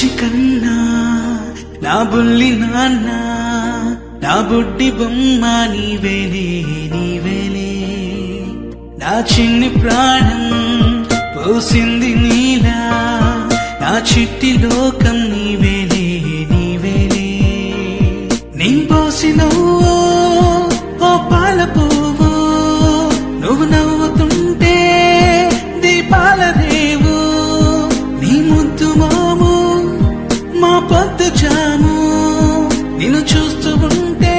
బుజ్జి కన్నా నా బుల్లి నాన్న నా బుడ్డి బొమ్మ నీవేలే నీవేలే. నా చిన్ని ప్రాణం పోసింది నీలా నా చిట్టి లోకం నీవేలే నీ పోసినవు వచ్చాను నిన్ను చూస్తూ ఉంటే